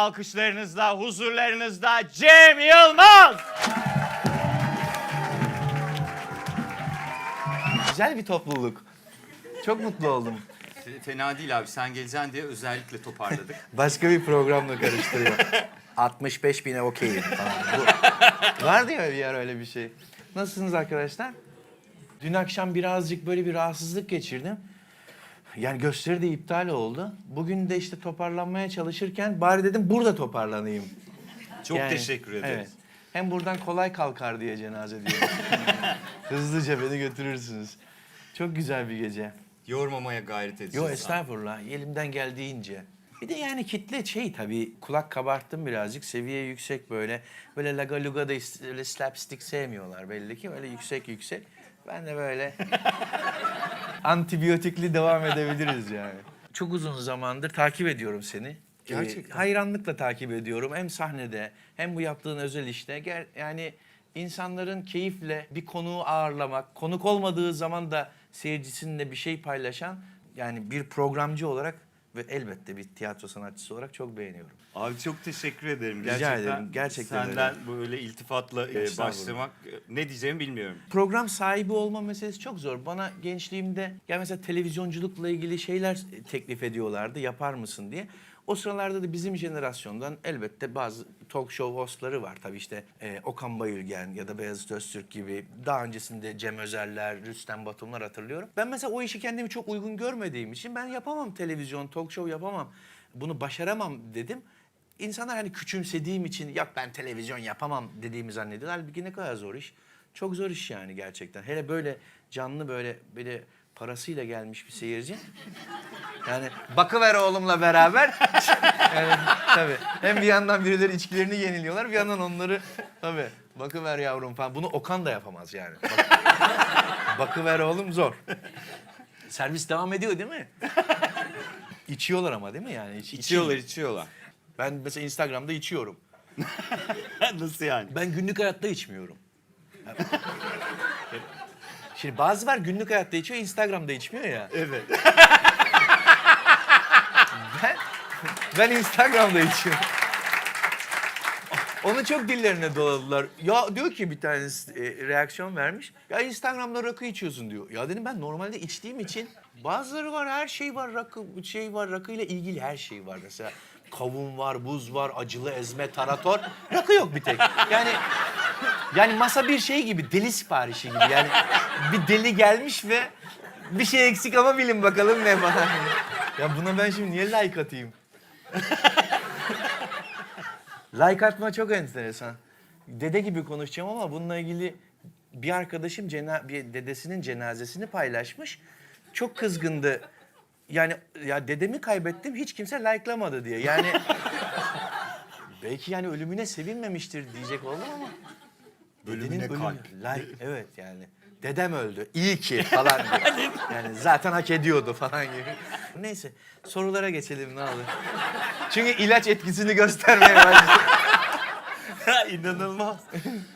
Alkışlarınızla, huzurlarınızda Cem Yılmaz. Güzel bir topluluk. Çok mutlu oldum. Fena değil abi sen geleceksin diye özellikle toparladık. Başka bir programla karıştırıyor. 65 bine okeyim falan. Bu- Var değil mi bir yer öyle bir şey? Nasılsınız arkadaşlar? Dün akşam birazcık böyle bir rahatsızlık geçirdim. Yani gösteri de iptal oldu. Bugün de işte toparlanmaya çalışırken bari dedim burada toparlanayım. Çok Yani, teşekkür ederiz. Evet. Hem buradan kolay kalkar diye cenaze diyorum. Hızlıca beni götürürsünüz. Çok güzel bir gece. Yormamaya gayret edeceğiz. Yo estağfurullah. Elimden geldiğince. Bir de yani kitle şey tabii kulak kabarttım birazcık. Seviye yüksek böyle. Böyle laga luga da is- öyle slapstick sevmiyorlar belli ki. Öyle yüksek yüksek. Ben de böyle antibiyotikli devam edebiliriz yani. Çok uzun zamandır takip ediyorum seni. Gerçekten. Ee, hayranlıkla takip ediyorum. Hem sahnede hem bu yaptığın özel işte. Ger- yani insanların keyifle bir konuğu ağırlamak, konuk olmadığı zaman da seyircisinle bir şey paylaşan yani bir programcı olarak ve elbette bir tiyatro sanatçısı olarak çok beğeniyorum. Abi çok teşekkür ederim. Rica Gerçekten ederim, gerçekten Senden böyle iltifatla e, başlamak e, ne diyeceğimi bilmiyorum. Program sahibi olma meselesi çok zor. Bana gençliğimde ya mesela televizyonculukla ilgili şeyler teklif ediyorlardı yapar mısın diye. O sıralarda da bizim jenerasyondan elbette bazı talk show hostları var. Tabii işte e, Okan Bayülgen ya da Beyazıt Öztürk gibi. Daha öncesinde Cem Özerler, Rüstem Batumlar hatırlıyorum. Ben mesela o işi kendimi çok uygun görmediğim için ben yapamam televizyon, talk show yapamam. Bunu başaramam dedim. İnsanlar hani küçümsediğim için yok ben televizyon yapamam dediğimi zannediyorlar. Halbuki ne kadar zor iş. Çok zor iş yani gerçekten. Hele böyle canlı böyle böyle parasıyla gelmiş bir seyirci. Yani bakıver oğlumla beraber. yani, tabii. Hem bir yandan birileri içkilerini yeniliyorlar bir yandan onları tabii bakıver yavrum falan. Bunu Okan da yapamaz yani. Bak, bakıver oğlum zor. Servis devam ediyor değil mi? İçiyorlar ama değil mi yani? İç- İçiyorlar içiyorlar. Ben mesela Instagram'da içiyorum. Nasıl yani? Ben günlük hayatta içmiyorum. Şimdi bazı var günlük hayatta içiyor, Instagram'da içmiyor ya. Evet. Ben, ben Instagram'da içiyorum. Onu çok dillerine doladılar. Ya diyor ki bir tanesi e, reaksiyon vermiş. Ya Instagram'da rakı içiyorsun diyor. Ya dedim ben normalde içtiğim için bazıları var her şey var rakı şey var rakıyla ilgili her şey var mesela. Kavun var, buz var, acılı ezme, tarator. Rakı yok bir tek. Yani yani masa bir şey gibi, deli siparişi gibi. Yani bir deli gelmiş ve bir şey eksik ama bilin bakalım ne falan. Ya buna ben şimdi niye like atayım? like atma çok enteresan. Dede gibi konuşacağım ama bununla ilgili bir arkadaşım cena bir dedesinin cenazesini paylaşmış. Çok kızgındı. Yani ya dedemi kaybettim hiç kimse like'lamadı diye. Yani belki yani ölümüne sevinmemiştir diyecek oldum ama Dedenin kalp. Like, evet yani. Dedem öldü. İyi ki falan gibi. Yani zaten hak ediyordu falan gibi. Neyse sorulara geçelim ne olur. Çünkü ilaç etkisini göstermeye başladı. İnanılmaz.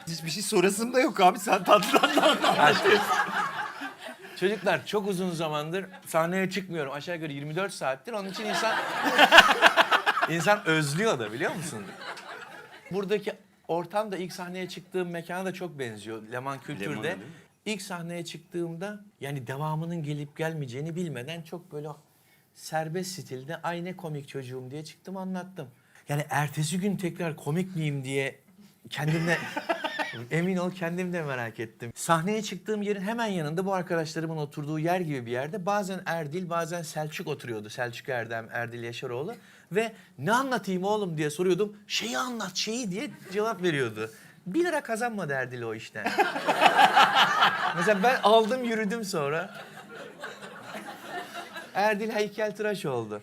Hiçbir şey sorasım da yok abi. Sen tatlıdan da anlamadın. Çocuklar çok uzun zamandır sahneye çıkmıyorum. Aşağı yukarı 24 saattir. Onun için insan insan özlüyor da biliyor musun? Buradaki ortam da ilk sahneye çıktığım mekana da çok benziyor. Leman Kültür'de. Leman'a değil mi? İlk sahneye çıktığımda yani devamının gelip gelmeyeceğini bilmeden çok böyle serbest stilde ay komik çocuğum diye çıktım anlattım. Yani ertesi gün tekrar komik miyim diye kendimle emin ol kendim de merak ettim. Sahneye çıktığım yerin hemen yanında bu arkadaşlarımın oturduğu yer gibi bir yerde bazen Erdil bazen Selçuk oturuyordu. Selçuk Erdem, Erdil Yaşaroğlu ve ne anlatayım oğlum diye soruyordum. Şeyi anlat şeyi diye cevap veriyordu. Bir lira kazanmadı Erdil o işten. Mesela ben aldım yürüdüm sonra. Erdil heykeltıraş oldu.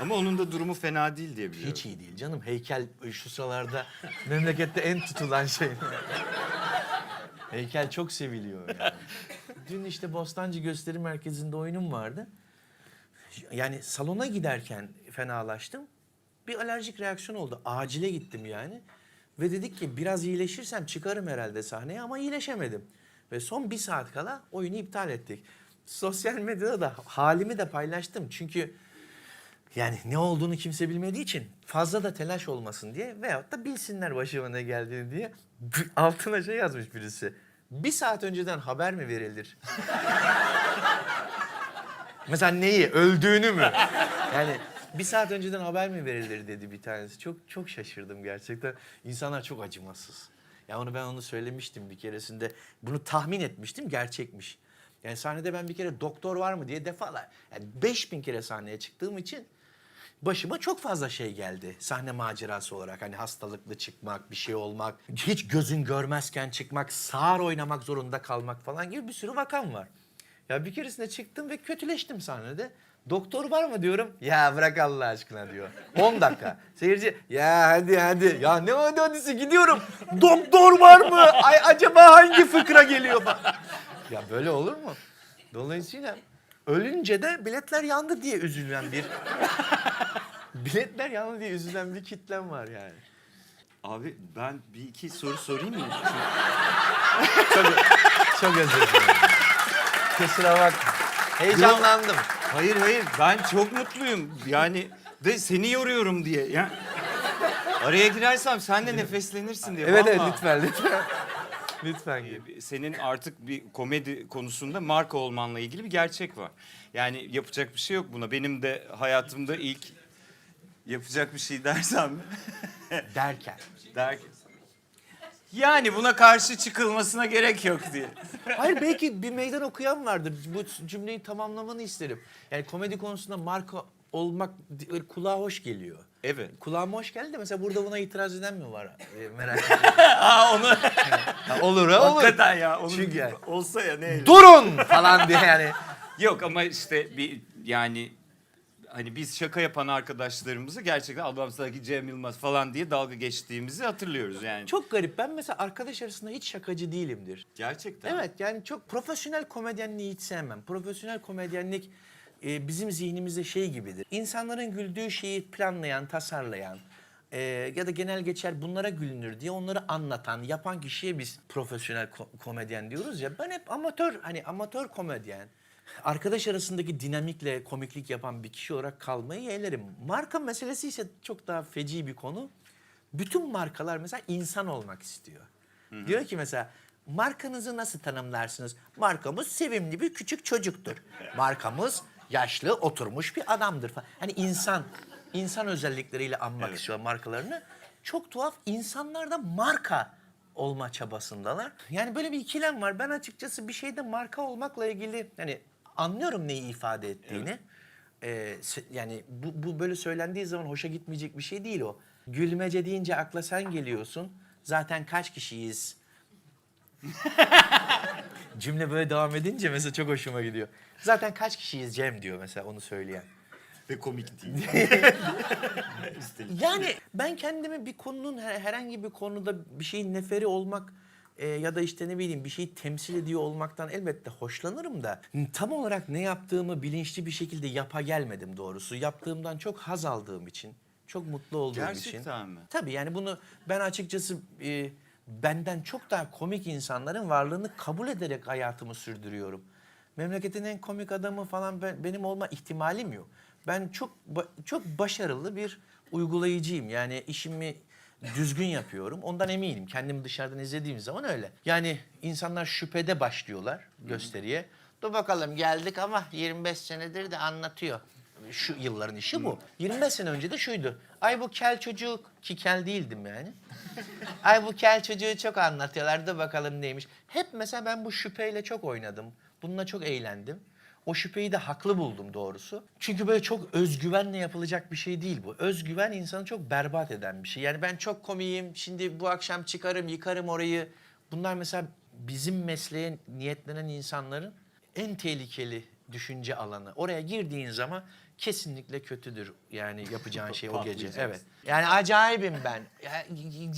Ama onun da durumu fena değil diye biliyorum. Hiç iyi değil canım. Heykel şu sıralarda memlekette en tutulan şey. Heykel çok seviliyor yani. Dün işte Bostancı Gösteri Merkezi'nde oyunum vardı. Yani salona giderken fenalaştım. Bir alerjik reaksiyon oldu. Acile gittim yani. Ve dedik ki biraz iyileşirsem çıkarım herhalde sahneye ama iyileşemedim. Ve son bir saat kala oyunu iptal ettik. Sosyal medyada da halimi de paylaştım. Çünkü Yani ne olduğunu kimse bilmediği için fazla da telaş olmasın diye veyahut da bilsinler başıma ne geldiğini diye altına şey yazmış birisi. Bir saat önceden haber mi verilir? Mesela neyi? Öldüğünü mü? Yani bir saat önceden haber mi verilir dedi bir tanesi. Çok çok şaşırdım gerçekten. İnsanlar çok acımasız. Ya onu ben onu söylemiştim bir keresinde. Bunu tahmin etmiştim gerçekmiş. Yani sahnede ben bir kere doktor var mı diye defalar. Yani 5000 kere sahneye çıktığım için başıma çok fazla şey geldi. Sahne macerası olarak hani hastalıklı çıkmak, bir şey olmak, hiç gözün görmezken çıkmak, sağır oynamak zorunda kalmak falan gibi bir sürü vakam var. Ya bir keresinde çıktım ve kötüleştim sahnede. Doktor var mı diyorum. Ya bırak Allah aşkına diyor. 10 dakika. Seyirci ya hadi hadi. Ya ne hadi hadisi gidiyorum. Doktor var mı? Ay acaba hangi fıkra geliyor falan. Ya böyle olur mu? Dolayısıyla ölünce de biletler yandı diye üzülen bir... biletler yandı diye üzülen bir kitlem var yani. Abi ben bir iki soru sorayım mı? Çok, çok özür dilerim. Kusura bakma. Heyecanlandım. Hayır hayır ben çok mutluyum. Yani de seni yoruyorum diye. Ya. Araya girersem sen de nefeslenirsin diye. Evet evet Vallahi. lütfen lütfen. Lütfen gir. Senin artık bir komedi konusunda marka olmanla ilgili bir gerçek var. Yani yapacak bir şey yok buna. Benim de hayatımda ilk yapacak bir şey dersem Derken. der yani buna karşı çıkılmasına gerek yok diye. Hayır belki bir meydan okuyan vardır. Bu cümleyi tamamlamanı isterim. Yani komedi konusunda marka olmak kulağa hoş geliyor. Evet. Kulağıma hoş geldi de mesela burada buna itiraz eden mi var? Ee, merak ediyorum. Aa onu Ha, olur ha olur. hakikaten ya. Onun Çünkü yani- olsa ya ne. Durun falan diye yani. Yok ama işte bir yani hani biz şaka yapan arkadaşlarımızı gerçekten adamsaki Cem Yılmaz falan diye dalga geçtiğimizi hatırlıyoruz yani. Çok garip. Ben mesela arkadaş arasında hiç şakacı değilimdir. gerçekten. Evet yani çok profesyonel komedyenliği hiç sevmem. Profesyonel komedyenlik e, bizim zihnimizde şey gibidir. İnsanların güldüğü şeyi planlayan, tasarlayan e, ya da genel geçer bunlara gülünür diye onları anlatan, yapan kişiye biz profesyonel ko- komedyen diyoruz ya. Ben hep amatör hani amatör komedyen. Arkadaş arasındaki dinamikle komiklik yapan bir kişi olarak kalmayı yeğlerim. Marka meselesi ise çok daha feci bir konu. Bütün markalar mesela insan olmak istiyor. Diyor ki mesela markanızı nasıl tanımlarsınız? Markamız sevimli bir küçük çocuktur. Markamız yaşlı oturmuş bir adamdır falan. Hani insan, insan özellikleriyle anmak istiyor markalarını. Çok tuhaf insanlar da marka olma çabasındalar. Yani böyle bir ikilem var. Ben açıkçası bir şeyde marka olmakla ilgili hani anlıyorum neyi ifade ettiğini. Ee, se- yani bu, bu böyle söylendiği zaman hoşa gitmeyecek bir şey değil o. Gülmece deyince akla sen geliyorsun. Zaten kaç kişiyiz? Cümle böyle devam edince mesela çok hoşuma gidiyor. Zaten kaç kişiyiz Cem diyor mesela onu söyleyen. Ve komik değil. Yani ben kendimi bir konunun her- herhangi bir konuda bir şeyin neferi olmak e, ya da işte ne bileyim bir şeyi temsil ediyor olmaktan elbette hoşlanırım da tam olarak ne yaptığımı bilinçli bir şekilde yapa gelmedim doğrusu. Yaptığımdan çok haz aldığım için, çok mutlu olduğum için. Gerçekten mi? Tabii yani bunu ben açıkçası e, benden çok daha komik insanların varlığını kabul ederek hayatımı sürdürüyorum. Memleketin en komik adamı falan ben, benim olma ihtimalim yok. Ben çok çok başarılı bir uygulayıcıyım. Yani işimi düzgün yapıyorum. Ondan eminim. Kendimi dışarıdan izlediğim zaman öyle. Yani insanlar şüphede başlıyorlar gösteriye. Dur bakalım geldik ama 25 senedir de anlatıyor. Şu yılların işi bu. 25 sene önce de şuydu. Ay bu kel çocuk ki kel değildim yani. Ay bu kel çocuğu çok anlatıyorlar da bakalım neymiş. Hep mesela ben bu şüpheyle çok oynadım. Bununla çok eğlendim. O şüpheyi de haklı buldum doğrusu. Çünkü böyle çok özgüvenle yapılacak bir şey değil bu. Özgüven insanı çok berbat eden bir şey. Yani ben çok komiyim, şimdi bu akşam çıkarım, yıkarım orayı. Bunlar mesela bizim mesleğe niyetlenen insanların en tehlikeli düşünce alanı. Oraya girdiğin zaman kesinlikle kötüdür yani yapacağın şey o gece. Evet. Yani acayibim ben. Ya,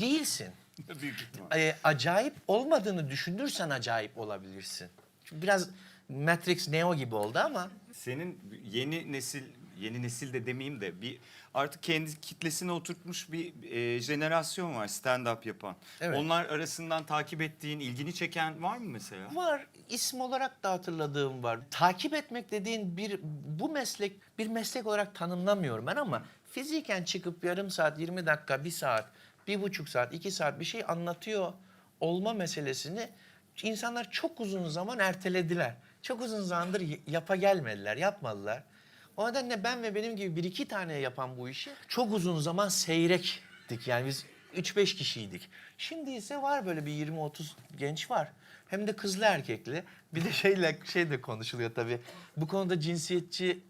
değilsin. Büyük ihtimal. E, acayip olmadığını düşünürsen acayip olabilirsin. Biraz Matrix Neo gibi oldu ama Senin yeni nesil yeni nesil de demeyeyim de bir artık kendi kitlesine oturtmuş bir e, jenerasyon var stand-up yapan. Evet. Onlar arasından takip ettiğin, ilgini çeken var mı mesela? Var. isim olarak da hatırladığım var. Takip etmek dediğin bir bu meslek bir meslek olarak tanımlamıyorum ben ama fiziken çıkıp yarım saat, 20 dakika, bir saat, bir buçuk saat, iki saat bir şey anlatıyor olma meselesini insanlar çok uzun zaman ertelediler. Çok uzun zamandır yapa gelmediler, yapmadılar. O nedenle ben ve benim gibi bir iki tane yapan bu işi çok uzun zaman seyrektik. Yani biz 3-5 kişiydik. Şimdi ise var böyle bir 20-30 genç var. Hem de kızlı erkekli. Bir de şeyle şey de konuşuluyor tabii. Bu konuda cinsiyetçi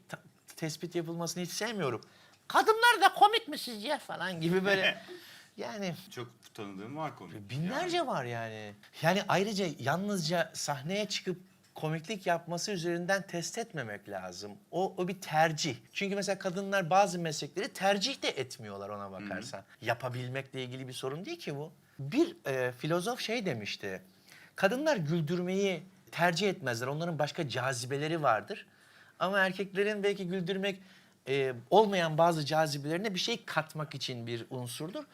tespit yapılmasını hiç sevmiyorum. Kadınlar da komik mi sizce falan gibi böyle. Yani Çok tanıdığım var komik. Binlerce var yani. Yani ayrıca yalnızca sahneye çıkıp komiklik yapması üzerinden test etmemek lazım. O, o bir tercih. Çünkü mesela kadınlar bazı meslekleri tercih de etmiyorlar ona bakarsan. Yapabilmekle ilgili bir sorun değil ki bu. Bir e, filozof şey demişti. Kadınlar güldürmeyi tercih etmezler. Onların başka cazibeleri vardır. Ama erkeklerin belki güldürmek e, olmayan bazı cazibelerine bir şey katmak için bir unsurdur.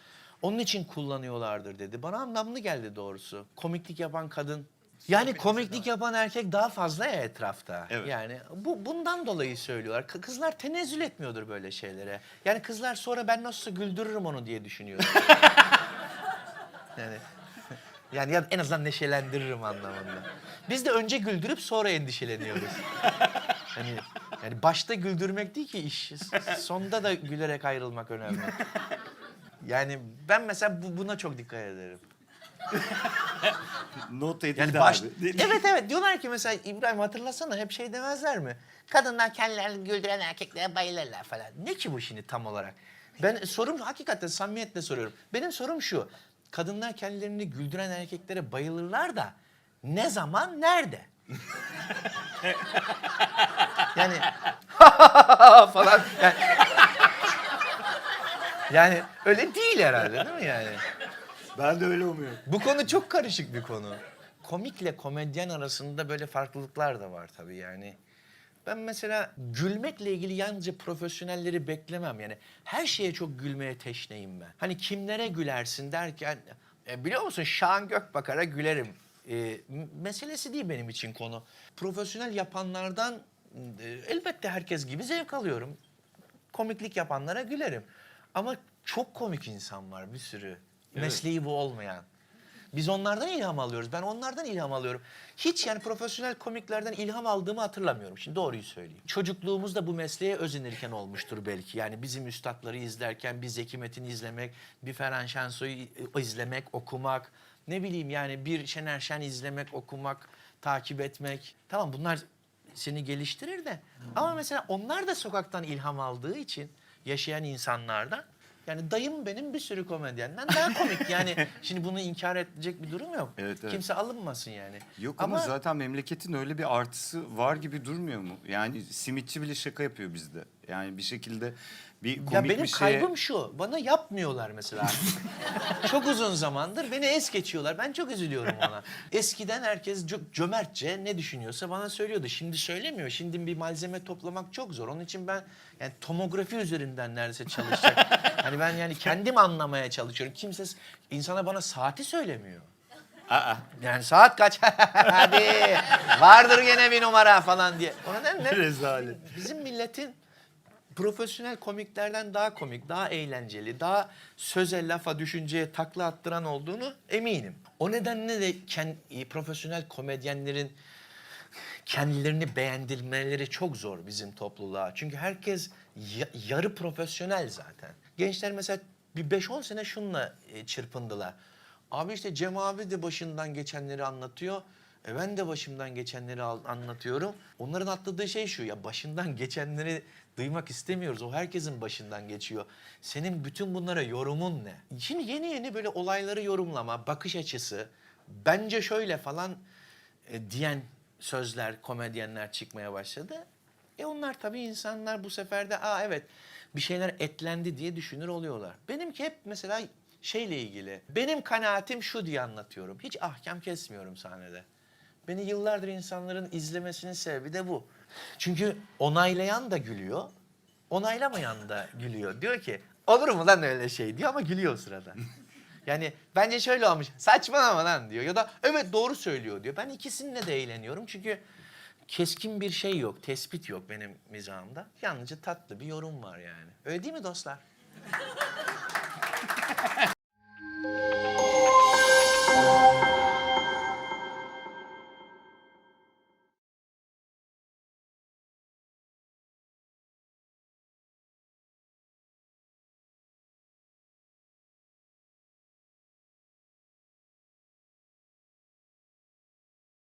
Onun için kullanıyorlardır dedi. Bana anlamlı geldi doğrusu. Komiklik yapan kadın. Yani komiklik yapan erkek daha fazla ya etrafta. Evet. Yani bu bundan dolayı söylüyorlar. K- Kızlar tenezzül etmiyordur böyle şeylere. Yani kızlar sonra ben nasılsa güldürürüm onu diye düşünüyor. yani yani ya en azından neşelendiririm anlamında. Biz de önce güldürüp sonra endişeleniyoruz. Hani yani başta güldürmek değil ki iş. Sonda da gülerek ayrılmak önemli. Yani ben mesela bu, buna çok dikkat ederim. Not edildi Yani baş... abi. Evet evet diyorlar ki mesela İbrahim hatırlasana hep şey demezler mi? Kadınlar kendilerini güldüren erkeklere bayılırlar falan. Ne ki bu şimdi tam olarak? Ben sorum hakikaten samimiyetle soruyorum. Benim sorum şu. Kadınlar kendilerini güldüren erkeklere bayılırlar da ne zaman nerede? yani falan. Yani, yani öyle değil herhalde değil mi yani? Ben de öyle umuyorum. Bu konu çok karışık bir konu. Komikle komedyen arasında böyle farklılıklar da var tabii yani. Ben mesela gülmekle ilgili yalnızca profesyonelleri beklemem. Yani her şeye çok gülmeye teşneyim ben. Hani kimlere gülersin derken e, biliyor musun Şahan Gökbakar'a gülerim. E, meselesi değil benim için konu. Profesyonel yapanlardan e, elbette herkes gibi zevk alıyorum. Komiklik yapanlara gülerim. Ama çok komik insan var bir sürü. Mesleği bu olmayan. Biz onlardan ilham alıyoruz. Ben onlardan ilham alıyorum. Hiç yani profesyonel komiklerden ilham aldığımı hatırlamıyorum. Şimdi doğruyu söyleyeyim. Çocukluğumuzda bu mesleğe özenirken olmuştur belki. Yani bizim üstadları izlerken bir Zeki Metin'i izlemek, bir Ferhan Şensoy'u izlemek, okumak. Ne bileyim yani bir Şener Şen izlemek, okumak, takip etmek. Tamam bunlar seni geliştirir de. Ama mesela onlar da sokaktan ilham aldığı için yaşayan insanlardan yani dayım benim bir sürü komedyenden daha komik. Yani şimdi bunu inkar edecek bir durum yok. Evet, evet. Kimse alınmasın yani. Yok ama, zaten memleketin öyle bir artısı var gibi durmuyor mu? Yani simitçi bile şaka yapıyor bizde. Yani bir şekilde bir komik ya benim bir şeye... kaybım şu. Bana yapmıyorlar mesela. çok uzun zamandır beni es geçiyorlar. Ben çok üzülüyorum ona. Eskiden herkes çok cömertçe ne düşünüyorsa bana söylüyordu. Şimdi söylemiyor. Şimdi bir malzeme toplamak çok zor. Onun için ben yani tomografi üzerinden neredeyse çalışacak. hani ben yani kendim anlamaya çalışıyorum. Kimse insana bana saati söylemiyor. Aa, Yani saat kaç? Hadi vardır gene bir numara falan diye. O nedenle rezalet. bizim milletin profesyonel komiklerden daha komik, daha eğlenceli, daha söze, lafa, düşünceye takla attıran olduğunu eminim. O nedenle de ken- e, profesyonel komedyenlerin kendilerini beğendirmeleri çok zor bizim topluluğa. Çünkü herkes ya- yarı profesyonel zaten. Gençler mesela bir 5-10 sene şununla e, çırpındılar. Abi işte Cem abi de başından geçenleri anlatıyor. E ben de başımdan geçenleri anlatıyorum. Onların atladığı şey şu ya başından geçenleri duymak istemiyoruz. O herkesin başından geçiyor. Senin bütün bunlara yorumun ne? Şimdi yeni yeni böyle olayları yorumlama, bakış açısı, bence şöyle falan e, diyen sözler, komedyenler çıkmaya başladı. E onlar tabii insanlar bu sefer de aa evet bir şeyler etlendi diye düşünür oluyorlar. Benimki hep mesela şeyle ilgili. Benim kanaatim şu diye anlatıyorum. Hiç ahkam kesmiyorum sahnede. Beni yıllardır insanların izlemesinin sebebi de bu. Çünkü onaylayan da gülüyor, Onaylamayan da gülüyor. Diyor ki olur mu lan öyle şey diyor ama gülüyor o sırada. Yani bence şöyle olmuş. Saçmalama lan diyor. Ya da evet doğru söylüyor diyor. Ben ikisinde de eğleniyorum. Çünkü keskin bir şey yok. Tespit yok benim mizahımda. Yalnızca tatlı bir yorum var yani. Öyle değil mi dostlar?